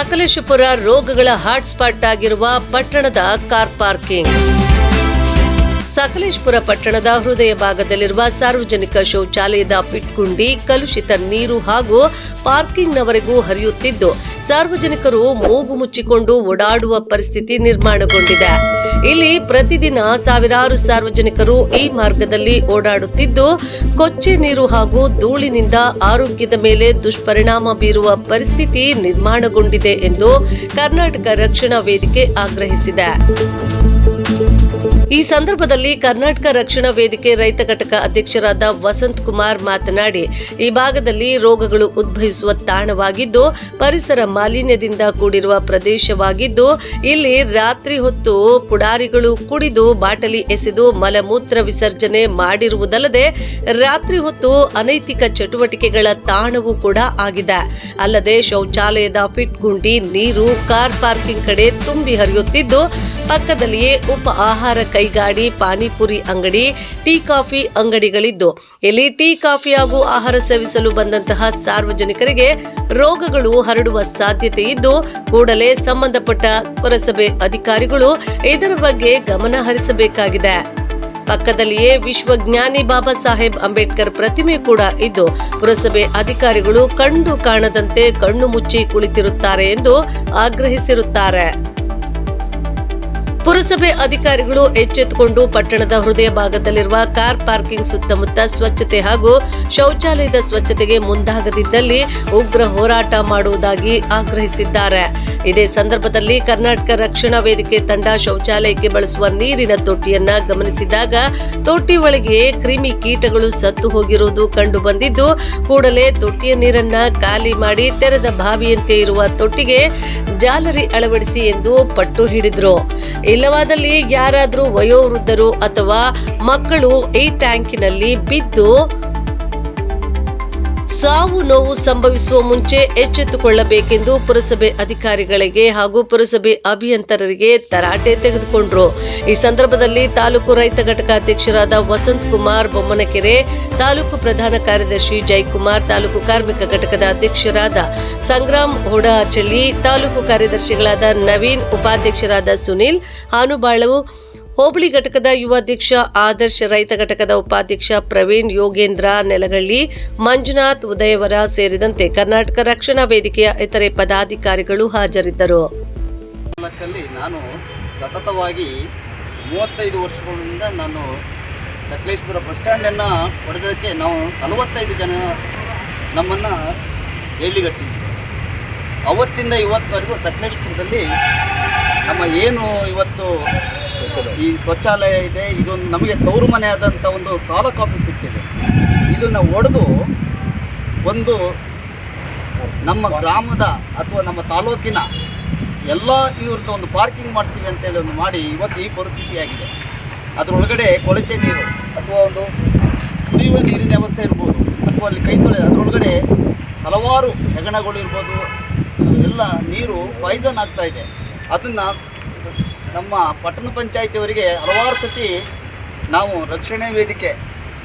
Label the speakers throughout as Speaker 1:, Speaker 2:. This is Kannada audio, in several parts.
Speaker 1: ಸಕಲೇಶಪುರ ರೋಗಗಳ ಹಾಟ್ಸ್ಪಾಟ್ ಆಗಿರುವ ಪಟ್ಟಣದ ಕಾರ್ ಪಾರ್ಕಿಂಗ್. ಸಕಲೇಶ್ಪುರ ಪಟ್ಟಣದ ಹೃದಯ ಭಾಗದಲ್ಲಿರುವ ಸಾರ್ವಜನಿಕ ಶೌಚಾಲಯದ ಪಿಟ್ಗುಂಡಿ ಕಲುಷಿತ ನೀರು ಹಾಗೂ ಪಾರ್ಕಿಂಗ್ನವರೆಗೂ ಹರಿಯುತ್ತಿದ್ದು, ಸಾರ್ವಜನಿಕರು ಮೂಗು ಮುಚ್ಚಿಕೊಂಡು ಓಡಾಡುವ ಪರಿಸ್ಥಿತಿ ನಿರ್ಮಾಣಗೊಂಡಿದೆ. ಇಲ್ಲಿ ಪ್ರತಿದಿನ ಸಾವಿರಾರು ಸಾರ್ವಜನಿಕರು ಈ ಮಾರ್ಗದಲ್ಲಿ ಓಡಾಡುತ್ತಿದ್ದು, ಕೊಚ್ಚೆ ನೀರು ಹಾಗೂ ಧೂಳಿನಿಂದ ಆರೋಗ್ಯದ ಮೇಲೆ ದುಷ್ಪರಿಣಾಮ ಬೀರುವ ಪರಿಸ್ಥಿತಿ ನಿರ್ಮಾಣಗೊಂಡಿದೆ ಎಂದು ಕರ್ನಾಟಕ ರಕ್ಷಣಾ ವೇದಿಕೆ ಆಗ್ರಹಿಸಿದೆ. ಈ ಸಂದರ್ಭದಲ್ಲಿ ಕರ್ನಾಟಕ ರಕ್ಷಣಾ ವೇದಿಕೆ ರೈತ ಘಟಕ ಅಧ್ಯಕ್ಷರಾದ ವಸಂತ್ ಕುಮಾರ್ ಮಾತನಾಡಿ, ಈ ಭಾಗದಲ್ಲಿ ರೋಗಗಳು ಉದ್ಭವಿಸುವ ತಾಣವಾಗಿದ್ದು, ಪರಿಸರ ಮಾಲಿನ್ಯದಿಂದ ಕೂಡಿರುವ ಪ್ರದೇಶವಾಗಿದ್ದು, ಇಲ್ಲಿ ರಾತ್ರಿ ಹೊತ್ತು ಪುಡಾರಿಗಳು ಕುಡಿದು ಬಾಟಲಿ ಎಸೆದು ಮಲಮೂತ್ರ ವಿಸರ್ಜನೆ ಮಾಡಿರುವುದಲ್ಲದೆ, ರಾತ್ರಿ ಹೊತ್ತು ಅನೈತಿಕ ಚಟುವಟಿಕೆಗಳ ತಾಣವೂ ಕೂಡ ಆಗಿದೆ. ಅಲ್ಲದೆ ಶೌಚಾಲಯದ ಫಿಟ್ ಗುಂಡಿ, ನೀರು, ಕಾರ್ ಪಾರ್ಕಿಂಗ್ ಕಡೆ ತುಂಬಿ ಹರಿಯುತ್ತಿದ್ದು ಪಕ್ಕದಲ್ಲಿಯೇ ಉಪ ಆಹಾರ ಕೈಗಾಡಿ ಪಾನಿಪುರಿ ಅಂಗಡಿ, ಟೀ ಕಾಫಿ ಅಂಗಡಿಗಳಿದ್ದು. ಇಲ್ಲಿ ಟೀ, ಕಾಫಿ ಹಾಗೂ ಆಹಾರ ಸೇವಿಸಲು ಬಂದಂತಹ ಸಾರ್ವಜನಿಕರಿಗೆ ರೋಗಗಳು ಹರಡುವ ಸಾಧ್ಯತೆ ಇದ್ದು ಕೂಡಲೇ ಸಂಬಂಧಪಟ್ಟ ಪುರಸಭೆ ಅಧಿಕಾರಿಗಳು ಇದರ ಬಗ್ಗೆ ಗಮನ ಹರಿಸಬೇಕಾಗಿದೆ. ಪಕ್ಕದಲ್ಲಿಯೇ ವಿಶ್ವಜ್ಞಾನಿ ಬಾಬಾ ಸಾಹೇಬ್ ಅಂಬೇಡ್ಕರ್ ಪ್ರತಿಮೆ ಕೂಡ ಇದ್ದು, ಪುರಸಭೆ ಅಧಿಕಾರಿಗಳು ಕಂಡು ಕಾಣದಂತೆ ಕಣ್ಣು ಮುಚ್ಚಿ ಕುಳಿತಿರುತ್ತಾರೆ ಎಂದು ಆಗ್ರಹಿಸಿರುತ್ತಾರೆ. ಪುರಸಭೆ ಅಧಿಕಾರಿಗಳು ಎಚ್ಚೆತ್ತುಕೊಂಡು ಪಟ್ಟಣದ ಹೃದಯ ಭಾಗದಲ್ಲಿರುವ ಕಾರ್ ಪಾರ್ಕಿಂಗ್ ಸುತ್ತಮುತ್ತ ಸ್ವಚ್ಛತೆ ಹಾಗೂ ಶೌಚಾಲಯದ ಸ್ವಚ್ಛತೆಗೆ ಮುಂದಾಗದಿದ್ದಲ್ಲಿ ಉಗ್ರ ಹೋರಾಟ ಮಾಡುವುದಾಗಿ ಆಗ್ರಹಿಸಿದ್ದಾರೆ. ಇದೇ ಸಂದರ್ಭದಲ್ಲಿ ಕರ್ನಾಟಕ ರಕ್ಷಣಾ ವೇದಿಕೆ ತಂಡ ಶೌಚಾಲಯಕ್ಕೆ ಬಳಸುವ ನೀರಿನ ತೊಟ್ಟಿಯನ್ನ ಗಮನಿಸಿದಾಗ ತೊಟ್ಟಿ ಒಳಗೆ ಕ್ರಿಮಿ ಕೀಟಗಳು ಸತ್ತು ಹೋಗಿರುವುದು ಕಂಡು ಬಂದಿದ್ದು ಕೂಡಲೇ ತೊಟ್ಟಿಯ ನೀರನ್ನ ಖಾಲಿ ಮಾಡಿ ತೆರೆದ ಬಾವಿಯಂತೆ ಇರುವ ತೊಟ್ಟಿಗೆ ಜಾಲರಿ ಅಳವಡಿಸಿ ಎಂದು ಪಟ್ಟು ಹಿಡಿದ್ರು. ಇಲ್ಲವಾದಲ್ಲಿ ಯಾರಾದರೂ ವಯೋವೃದ್ಧರು ಅಥವಾ ಮಕ್ಕಳು ಈ ಟ್ಯಾಂಕಿನಲ್ಲಿ ಬಿದ್ದು ಸಾವು ನೋವು ಸಂಭವಿಸುವ ಮುಂಚೆ ಎಚ್ಚೆತ್ತುಕೊಳ್ಳಬೇಕೆಂದು ಪುರಸಭೆ ಅಧಿಕಾರಿಗಳಿಗೆ ಹಾಗೂ ಪುರಸಭೆ ಅಭಿಯಂತರರಿಗೆ ತರಾಟೆ ತೆಗೆದುಕೊಂಡ್ರು. ಈ ಸಂದರ್ಭದಲ್ಲಿ ತಾಲೂಕು ರೈತ ಘಟಕ ಅಧ್ಯಕ್ಷರಾದ ವಸಂತ್ ಕುಮಾರ್ ಬೊಮ್ಮನಕೆರೆ, ತಾಲೂಕು ಪ್ರಧಾನ ಕಾರ್ಯದರ್ಶಿ ಜೈಕುಮಾರ್, ತಾಲೂಕು ಕಾರ್ಮಿಕ ಘಟಕದ ಅಧ್ಯಕ್ಷರಾದ ಸಂಗ್ರಾಮ್ ಹೊಡಾಚಲಿ ತಾಲೂಕು ಕಾರ್ಯದರ್ಶಿಗಳಾದ ನವೀನ್, ಉಪಾಧ್ಯಕ್ಷರಾದ ಸುನೀಲ್ ಹಾನುಬಾಳು ಹೋಬಳಿ ಘಟಕದ ಯುವಾಧ್ಯಕ್ಷ ಆದರ್ಶ ರೈತ ಘಟಕದ ಉಪಾಧ್ಯಕ್ಷ ಪ್ರವೀಣ್ ಯೋಗೇಂದ್ರ ನೆಲಗಳ್ಳಿ, ಮಂಜುನಾಥ್ ಉದಯವರ ಸೇರಿದಂತೆ ಕರ್ನಾಟಕ ರಕ್ಷಣಾ ವೇದಿಕೆಯ ಇತರೆ ಪದಾಧಿಕಾರಿಗಳು ಹಾಜರಿದ್ದರು.
Speaker 2: ನಾನು ಸತತವಾಗಿ ಮೂವತ್ತೈದು ವರ್ಷಗಳಿಂದ ನಾನು ಸಕಲೇಶ್ಪುರ ಬಸ್ ಸ್ಟ್ಯಾಂಡನ್ನು ಹೊಡೆದಕ್ಕೆ ನಾವು ನಲವತ್ತೈದು ಜನ ನಮ್ಮನ್ನು ಹೇಳಿಗಟ್ಟಿದ್ವಿ ಅವತ್ತಿಂದ ಇವತ್ತವರೆಗೂ ಸಕಲೇಶ್ಪುರದಲ್ಲಿ ನಮ್ಮ ಏನು ಇವತ್ತು ಈ ಶೌಚಾಲಯ ಇದೆ, ಇದು ನಮಗೆ ತವರು ಮನೆ ಆದಂಥ ಒಂದು ತಾಲೂಕು ಆಫೀಸ್ ಸಿಕ್ಕಿದೆ. ಇದನ್ನು ಒಡೆದು ಒಂದು ನಮ್ಮ ಗ್ರಾಮದ ಅಥವಾ ನಮ್ಮ ತಾಲೂಕಿನ ಎಲ್ಲ ಇವ್ರದ್ದು ಒಂದು ಪಾರ್ಕಿಂಗ್ ಮಾಡ್ತೀವಿ ಅಂತೇಳಿ ಒಂದು ಮಾಡಿ ಇವತ್ತು ಈ ಪರಿಸ್ಥಿತಿಯಾಗಿದೆ ಅದರೊಳಗಡೆ ಕೊಳಚೆ ನೀರು ಅಥವಾ ಒಂದು ಕುಡಿಯುವ ನೀರಿನ ವ್ಯವಸ್ಥೆ ಇರ್ಬೋದು, ಅಥವಾ ಅಲ್ಲಿ ಕೈ ತೊಳೆ, ಅದರೊಳಗಡೆ ಹಲವಾರು ಹೆಗಣಗಳು ಇರ್ಬೋದು, ಎಲ್ಲ ನೀರು ಪಾಯ್ಸನ್ ಆಗ್ತಾ ಇದೆ. ಅದನ್ನು ನಮ್ಮ ಪಟ್ಟಣ ಪಂಚಾಯಿತಿಯವರಿಗೆ ಹಲವಾರು ಸತಿ ನಾವು ರಕ್ಷಣೆ ವೇದಿಕೆ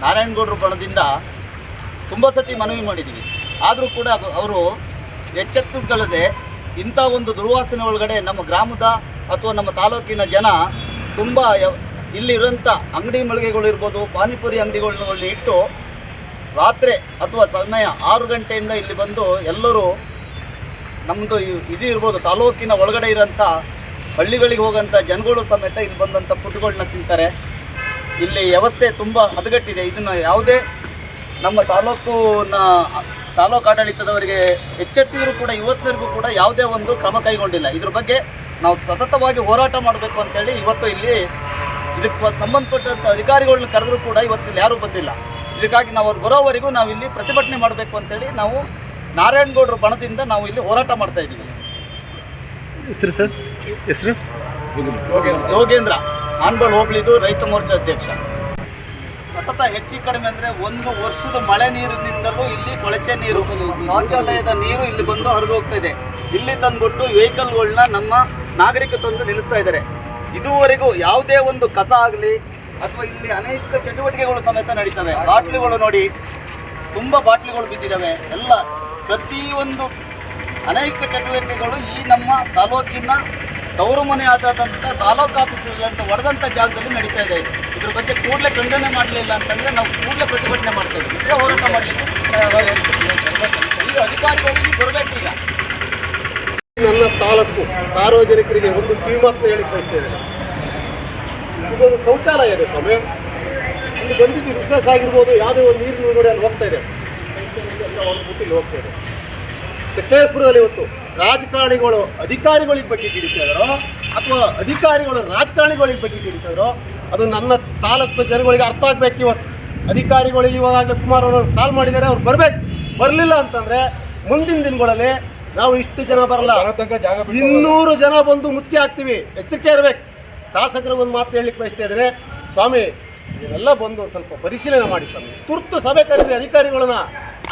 Speaker 2: ನಾರಾಯಣಗೌಡರು ಬಣದಿಂದ ತುಂಬ ಸತಿ ಮನವಿ ಮಾಡಿದ್ದೀವಿ ಆದರೂ ಕೂಡ ಅವರು ಎಚ್ಚೆತ್ತಿಸ್ಕೊಳ್ಳದೆ ಇಂಥ ಒಂದು ದುರ್ವಾಸನೆ ಒಳಗಡೆ ನಮ್ಮ ಗ್ರಾಮದ ಅಥವಾ ನಮ್ಮ ತಾಲೂಕಿನ ಜನ ತುಂಬ ಇಲ್ಲಿರುವಂಥ ಅಂಗಡಿ ಮಳಿಗೆಗಳು ಇರ್ಬೋದು, ಪಾನಿಪುರಿ ಅಂಗಡಿಗಳನ್ನ ಇಟ್ಟು ರಾತ್ರಿ ಅಥವಾ ಸಮಯ ಆರು ಗಂಟೆಯಿಂದ ಇಲ್ಲಿ ಬಂದು ಎಲ್ಲರೂ ನಮ್ಮದು ಇದು ಇರ್ಬೋದು, ತಾಲೂಕಿನ ಒಳಗಡೆ ಇರೋಂಥ ಹಳ್ಳಿಗಳಿಗೆ ಹೋಗೋಂಥ ಜನಗಳು ಸಮೇತ ಇಲ್ಲಿ ಬಂದಂಥ ಫುಡ್ಗಳನ್ನ ತಿಂತಾರೆ. ಇಲ್ಲಿ ವ್ಯವಸ್ಥೆ ತುಂಬ ಹದಗಟ್ಟಿದೆ. ಇದನ್ನು ಯಾವುದೇ ನಮ್ಮ ತಾಲೂಕುನ, ತಾಲೂಕು ಆಡಳಿತದವರಿಗೆ ಎಚ್ಚೆತ್ತಿದ್ರು ಕೂಡ ಇವತ್ತಿನವರೆಗೂ ಕೂಡ ಯಾವುದೇ ಒಂದು ಕ್ರಮ ಕೈಗೊಂಡಿಲ್ಲ. ಇದ್ರ ಬಗ್ಗೆ ನಾವು ಸತತವಾಗಿ ಹೋರಾಟ ಮಾಡಬೇಕು ಅಂತೇಳಿ ಇವತ್ತು ಇಲ್ಲಿ ಇದಕ್ಕೆ ಸಂಬಂಧಪಟ್ಟಂಥ ಅಧಿಕಾರಿಗಳನ್ನ ಕರೆದರೂ ಕೂಡ ಇವತ್ತು ಯಾರೂ ಬಂದಿಲ್ಲ. ಇದಕ್ಕಾಗಿ ನಾವು ಅವ್ರು ಬರೋವರೆಗೂ ನಾವು ಇಲ್ಲಿ ಪ್ರತಿಭಟನೆ ಮಾಡಬೇಕು ಅಂತೇಳಿ ನಾವು ನಾರಾಯಣಗೌಡರ ಬಣದಿಂದ ನಾವು ಇಲ್ಲಿ ಹೋರಾಟ ಮಾಡ್ತಾ ಇದ್ದೀವಿ.
Speaker 3: ಸರ್? ಹೆಸರು?
Speaker 2: ಯೋಗೇಂದ್ರ. ಆನ್ಬಲ್ ಹೋಬಳಿದು ರೈತ ಮೋರ್ಚಾ ಅಧ್ಯಕ್ಷ. ಸತತ ಹೆಚ್ಚು ಕಡಿಮೆ ಅಂದರೆ ಒಂದು ವರ್ಷದ ಮಳೆ ನೀರಿನಿಂದಲೂ ಇಲ್ಲಿ ಕೊಳಚೆ ನೀರು, ಶೌಚಾಲಯದ ನೀರು ಇಲ್ಲಿ ಬಂದು ಹರಿದು ಹೋಗ್ತಾ ಇದೆ. ಇಲ್ಲಿ ತಂದ್ಬಿಟ್ಟು ವೆಹಿಕಲ್ಗಳನ್ನ ನಮ್ಮ ನಾಗರಿಕ ತಂದು ನಿಲ್ಲಿಸ್ತಾ ಇದ್ದಾರೆ. ಇದುವರೆಗೂ ಯಾವುದೇ ಒಂದು ಕಸ ಆಗಲಿ ಅಥವಾ ಇಲ್ಲಿ ಅನೇಕ ಚಟುವಟಿಕೆಗಳು ಸಮೇತ ನಡೀತವೆ. ಬಾಟ್ಲಿಗಳು ನೋಡಿ, ತುಂಬ ಬಾಟ್ಲಿಗಳು ಬಿದ್ದಿದ್ದಾವೆ. ಎಲ್ಲ ಪ್ರತಿಯೊಂದು ಅನೇಕ ಚಟುವಟಿಕೆಗಳು ಈ ನಮ್ಮ ತಾಲೂಕಿನ ತವರು ಮನೆ ಆದಂಥ ತಾಲೂಕು ಆಫೀಸ್ ಅಂತ ಹೊಡೆದಂಥ ಜಾಗದಲ್ಲಿ ನಡೀತಾ ಇದೆ. ಇದ್ರ ಬಗ್ಗೆ ಕೂಡಲೇ ಖಂಡನೆ ಮಾಡಲಿಲ್ಲ ಅಂತಂದರೆ ನಾವು ಕೂಡಲೇ ಪ್ರತಿಭಟನೆ ಮಾಡ್ತಾ ಇದ್ದೀವಿ ಇದ್ರೆ ಹೋರಾಟ ಮಾಡಲಿಕ್ಕೆ ಈಗ ಅಧಿಕಾರಿಗಳಿಗೆ ಬರಬೇಕು ಈಗ
Speaker 4: ನನ್ನ ತಾಲೂಕು ಸಾರ್ವಜನಿಕರಿಗೆ ಒಂದು ಕಿವಿಮಾತು ಹೇಳಿ ಬಯಸ್ತೇನೆ ಇದೊಂದು ಶೌಚಾಲಯ ಇದೆ ಸ್ವಾಮಿ. ಇಲ್ಲಿ ಬಂದಿದ್ದು ರಿಸರ್ಸ್ ಆಗಿರ್ಬೋದು, ಯಾವುದೇ ಒಂದು ನೀರು ನೋಡಿ ಅಲ್ಲಿ ಹೋಗ್ತಾ ಇದೆ. ಹೋಗ್ತಾ ಇದೆ. ಸಕಲೇಶ್ಪುರದಲ್ಲಿ ಇವತ್ತು ರಾಜಕಾರಣಿಗಳು ಅಧಿಕಾರಿಗಳಿಗೆ ಬಗ್ಗೆ ಇದ್ದಾರೋ ಅಥವಾ ಅಧಿಕಾರಿಗಳು ರಾಜಕಾರಣಿಗಳಿಗೆ ಬಗ್ಗೆ ಇದ್ದಾರೋ ಅದು ನನ್ನ ತಾಲೂಕು ಜನಗಳಿಗೆ ಅರ್ಥ ಆಗ್ಬೇಕು ಇವತ್ತು ಅಧಿಕಾರಿಗಳಿಗೆ ಇವಾಗಲೇ ಕುಮಾರ್ ಅವರು ಕಾಲ್ ಮಾಡಿದ್ದಾರೆ ಅವ್ರು ಬರಬೇಕು. ಬರಲಿಲ್ಲ ಅಂತಂದರೆ ಮುಂದಿನ ದಿನಗಳಲ್ಲಿ ನಾವು ಇಷ್ಟು ಜನ ಬರಲ್ಲ. ಇನ್ನೂರು ಜನ ಬಂದು ಮುತ್ತಿಗೆ ಹಾಕ್ತೀವಿ. ಎಚ್ಚರಿಕೆ ಇರಬೇಕು. ಶಾಸಕರು ಒಂದು ಮಾತು ಹೇಳಲಿಕ್ಕೆ ಬಯಸ್ತಾ ಇದ್ದಾರೆ ಸ್ವಾಮಿ ಇವೆಲ್ಲ ಬಂದು ಸ್ವಲ್ಪ ಪರಿಶೀಲನೆ ಮಾಡಿ ಸ್ವಾಮಿ. ತುರ್ತು ಸಭೆ ಕರೀರಿ ಅಧಿಕಾರಿಗಳನ್ನ.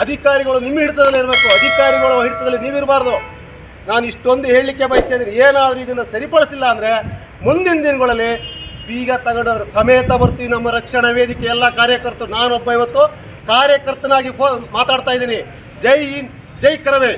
Speaker 4: ಅಧಿಕಾರಿಗಳು ನಿಮ್ಮ ಹಿಡಿತದಲ್ಲಿ ಇರಬೇಕು. ಅಧಿಕಾರಿಗಳು ಹಿಡಿತದಲ್ಲಿ ನೀವಿರಬಾರ್ದು. ನಾನು ಇಷ್ಟೊಂದು ಹೇಳಲಿಕ್ಕೆ ಬಯಸ್ತಾ ಇದ್ದೀನಿ. ಏನಾದರೂ ಇದನ್ನು ಸರಿಪಡಿಸಿಲ್ಲ ಅಂದರೆ ಮುಂದಿನ ದಿನಗಳಲ್ಲಿ ಬೀಗ ತಗೊಂಡೋದ್ರೆ ಸಮೇತ ಬರ್ತೀವಿ ನಮ್ಮ ರಕ್ಷಣಾ ವೇದಿಕೆ ಎಲ್ಲ ಕಾರ್ಯಕರ್ತರು. ನಾನೊಬ್ಬ ಇವತ್ತು ಕಾರ್ಯಕರ್ತನಾಗಿ ಫೋ ಮಾತಾಡ್ತಾ ಇದ್ದೀನಿ. ಜೈ ಹಿಂದ್, ಜೈ ಕರವೇ.